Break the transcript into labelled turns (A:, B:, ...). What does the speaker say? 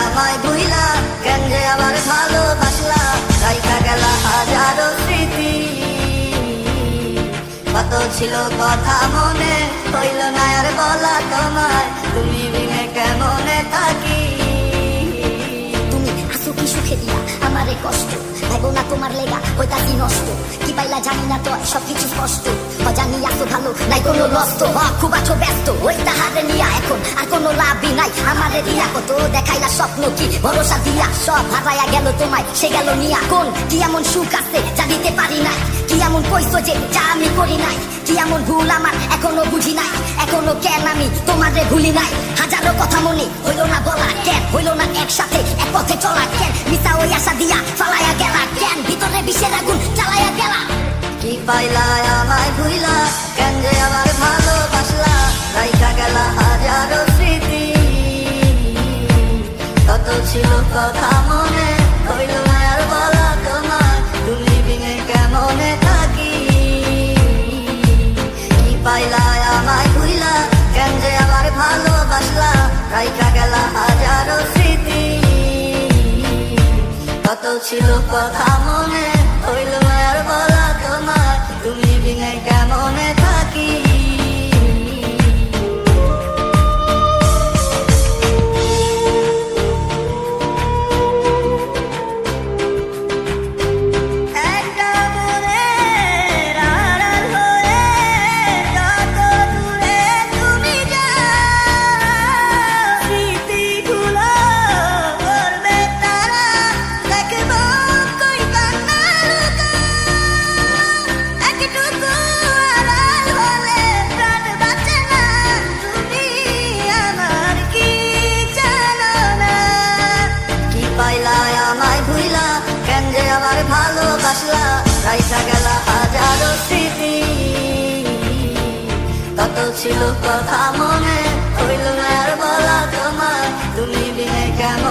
A: আমায় আবার কত ছিল কথা মনে, হইল না আর বলা তোমায়, তুমি বিনে কেমনে থাকি?
B: তুমি আসো কি সুখে দিয়া, আমারে কষ্ট ভাইবো না তোমার লেগা ওইটা কি নষ্ট। কি পাইলা জানি না তো, সবকিছু স্পষ্ট। অজানি আসো ভালো, নাই কোনো নষ্ট হ খুব আছো ব্যস্ত। ওই তাহারে নিয়া এখন, আর কোনো লাভই নাই। আমারে দিয়া কত দেখাইলা স্বপ্ন কি? ভরসা দিয়া সব হারাইয়া গেল তোমায়, সে গেল নিয়া কোন? কি এমন সুখ আছে যা দিতে পারি নাই? কি এমন কইছো যে যা আমি করি নাই? কি এমন ভুল আমার এখনও বুঝি নাই? এখনও কেন আমি তোমারে ভুলি নাই? হাজারো কথা মনে হইল না বলা কেন? হইল না একসাথে, এক পথে চলা কেন? মিশা ওই আশা দিয়া ফালাইয়া গেলা কেন? ভিতরে বিষের আগুন জ্বালাইয়া গেলা।
A: কি পাইলা ছিল কথা মনে হইল না আর বলা তোমার তুমি বিনে কেমনে থাকি? কি পাইলা আমায় ভুইলা, কেন যে আবার ভালোবাসলা? রাইখা গেলা হাজারো স্মৃতি। কত ছিল কথা মনে কত ছিল কথা মনে হইল না